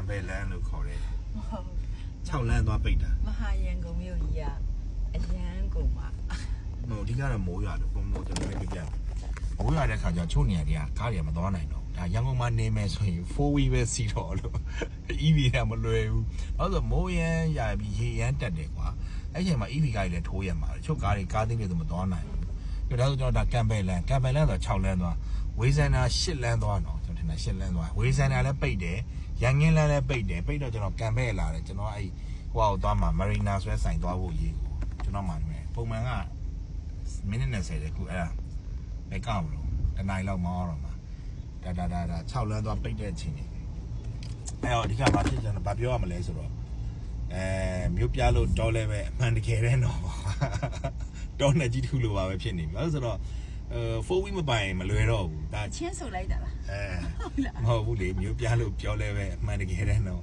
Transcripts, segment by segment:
မ်ဘဲလန်လို့ခေါ်တယ်မဟုတ်6လမ်းသွားပိတ်တာမဟာရန်ကုန်မြို့ကြီးကအရန်ကုန်မှာမဟုတ်အဓိကတော့မိုးရတယ်ပုံမိုးကျွန်တော်လည်းပြပြမိုးရတဲ့ခါကျချို့နေရာတွေကကားတွေကမသွားနိုင်တော့ဘူးဒါရန်ကုန်မှာနေမယ်ဆိုရင် 4wheel ပဲစီးတော့လို့ EV ကမလွယ်ဘူးဘာလို့လဲဆိုတော့မိုးရမ်းရပြီးရေရမ်းတက်တယ်ကွာအဲ့ချိန်မှာ EV ကားတွေလည်းထိုးရမှာတယ်ချို့ကားတွေကားသိန်းတွေဆိုမသွားနိုင်ဘူးဒါဆိုကျွန်တော်ဒါကမ်ဘဲလန်ကမ်ဘဲလန်ဆို6လမ်းသွားဝေးစန္ဒာ8လမ်းသွားတော့ကျွ န်တော်ထင်တာ8လမ်းသွားဝေးစန္ဒာလည်းပိတ်တယ်ရန်ငင်းလမ်းလည်းပိတ်တယ်ပိတ်တော့ကျွန်တော်ကမ်ဘဲလာတယ်ကျွန်တော်အဲ့ဟိုဟာကိုသွားမှာမရီနာဆွဲဆိုင်သွားဖို့ရေးကိုကျွန်တော်မှနေမယ်ပုံမှန်ကမိနစ်20တဲ့ခုအဲ့ဒါမကောက်ဘူးလို့တနိုင်လောက်မောင်းတော့မှာဒါဒါဒါဒါ6လမ်းသွားပိတ်တဲ့အချိန်ကြီးအဲ့တော့အဓိကဘာဖြစ်ကြလဲဘာပြောရမလဲဆိုတော့အဲမြို့ပြလို့တောလဲပဲအမှန်တကယ်တဲ့တော့တောနဲ့ကြီးတစ်ခုလိုပါပဲဖြစ်နေပြီဘာလို့ဆိုတော့ အဲ 4week မပိုင်မလွယ်တော့ဘူးဒါချင်းဆိုလိုက်တာလားအဲမဟုတ်ဘူးလေမြို့ပြလို့ပြောလဲပဲအမှန်တကယ်တဲ့တော့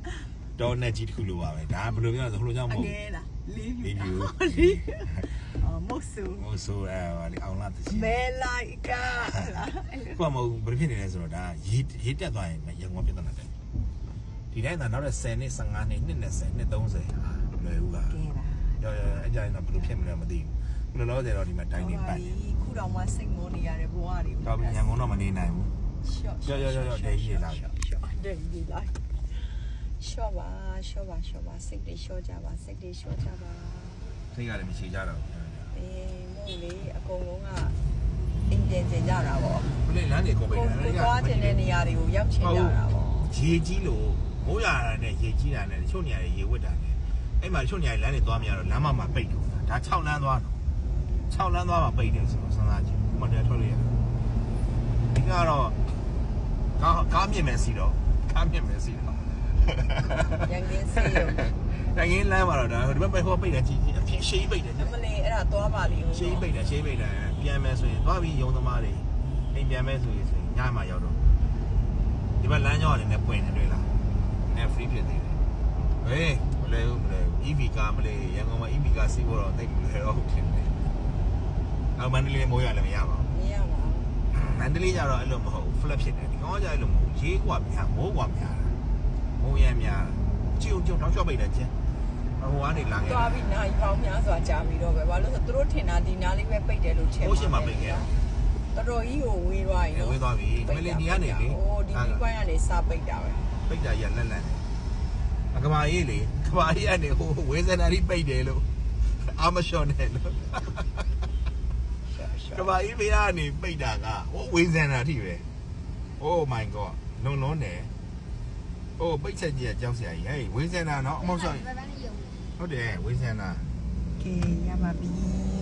တောနဲ့ကြီးတစ်ခုလိုပါပဲဒါဘယ်လိုပြောလဲဆိုဟိုလိုကြောင့်မအဟုတ်ငဲလားလေးဘူးဖြူလေးဖြူအော်မုတ်ဆူဟိုဆိုအဲဟိုလေအောင်လာတချင်မဲလိုက်ကားလားခုကမဟုတ်ဘူးဘယ်ဖြစ်နေလဲဆိုတော့ဒါရေးရေးတက်သွားရင်ရန်ကုန်ပြဿနာတက်ဒီတိုင်းသာနောက်တဲ့10နှစ်15နှစ်နှစ်20နှစ်30ဟာလွယ်ဘူးကကဲတာရောရောအကြိုင်တော့ဘယ်လိုဖြစ်မလဲမသိဘူးခု လောလောဆယ်တော့ဒီမှာတိုင်းနေပတ်ခုတော့မှစိတ်မိုးနေရတဲ့ဘဝတွေတော့ရန်ကုန်တော့မနေနိုင်ဘူးရှော့ရောရောရောရောဒိတ်ကြီးလာရှော့ရှော့ဒိတ်ကြီးလာရှော့ပါရှော့ပါရှော့ပါစိတ်တွေရှော့ကြပါစိတ်တွေရှော့ကြပါစိတ်ကလည်းမရှိကြတော့အေးမို့လေအကုန်လုံးကအင်တင်ကျင်ကြတာပေါ့ဘူးဘယ်လမ်းနေကုန်ပြီကိုကိုသွားတင်တဲ့နေရာတွေကိုရောက်ချင်ကြတာပေါ့ရေကြီးလို့မိုးရတာနဲ့ရေကြီးတာနဲ့တချို့နေရာတွေရေဝတ်တာနဲ့အဲ့မှာတချို့နေရာတွေလမ်းတွေသွားမရတော့လမ်းမမှာပိတ်တော့ဒါ6လမ်းသွားတော့ 6လမ်းသွားမှာပိတ်တယ်ဆိုတော့စဉ်းစားကြည့်ဥမတဲထွက်လို့ရတယ်ဒီကတော့ကားကားမြင်မယ်စီတော့ကားမြင်မယ်စီတော့ရန်ကင်းစီရုံတိုင်းရင်းလမ်းမှာတော့ဒါဒီဘက်ပဲဟောပိတ်တယ်ကြီးကြီးအဖြစ်ရှိပိတ်တယ်အမလေးအဲ့ဒါသွားပါလိမ့်ဦးရှိပိတ်တယ်ရှိပိတ်တယ်ပြန်မယ်ဆိုရင်သွားပြီးရုံသမားတွေအိမ်ပြန်မယ်ဆိုရင်ဆိုရင်ညမှရောက်တော့ဒီဘက်လမ်းကြောင်းအနေနဲ့ပွင့်နေတွေ့လားနည်း free ဖြစ်နေတယ်ဟေးမလဲဘူးမလဲဘူး EV ကားမလဲရန်ကုန်မှာ EV ကားစီးဖို့တော့သိပ်မလဲတော့ဘူးထင်တယ် အော်မန္တလေးမိုးရလည်းမရပါဘူး မရပါဘူး မန္တလေးကျတော့အဲ့လိုမဟုတ်ဘူး flat ဖြစ်တယ်ဒီကောင်ကကျအဲ့လိုမဟုတ်ရေးกว่าများမိုးกว่าများတာမိုးရမ်းများကြုံကြုံတော့ချော့ပိတ်တယ်ချင်းဟိုကနေလာခဲ့ သွားပြီးနိုင်ပေါင်းများစွာကြာပြီးတော့ပဲဘာလို့လဲဆိုသူတို့ထင်တာဒီနားလေးပဲပိတ်တယ်လို့ထင် ဟိုရှင်မှာပိတ်ခဲ့ တော်တော်ကြီးကိုဝေးသွားရင် ဝေးသွားပြီမလေးဒီကနေလေ ဟိုဒီဒီပိုင်းကနေစပိတ်တာပဲ ပိတ်တာရလက်လက်အကမာရေးလေကမာရေးကနေဟိုဝေးစနာရီပိတ်တယ်လို့အာမရှော့နဲ့လို့ ရှော့ရှော့ကမာရေးဘေးကနေပိတ်တာကဟိုဝေးစနာအထိပဲ Oh my god လုံလုံးတယ်ဟိုပိတ်ချက်ကြီးကကြောက်စရာကြီးဟေးဝေးစနာနော်အမောက်ဆော့ဟုတ်တယ်ဝေးစနာကဲရပါပြီ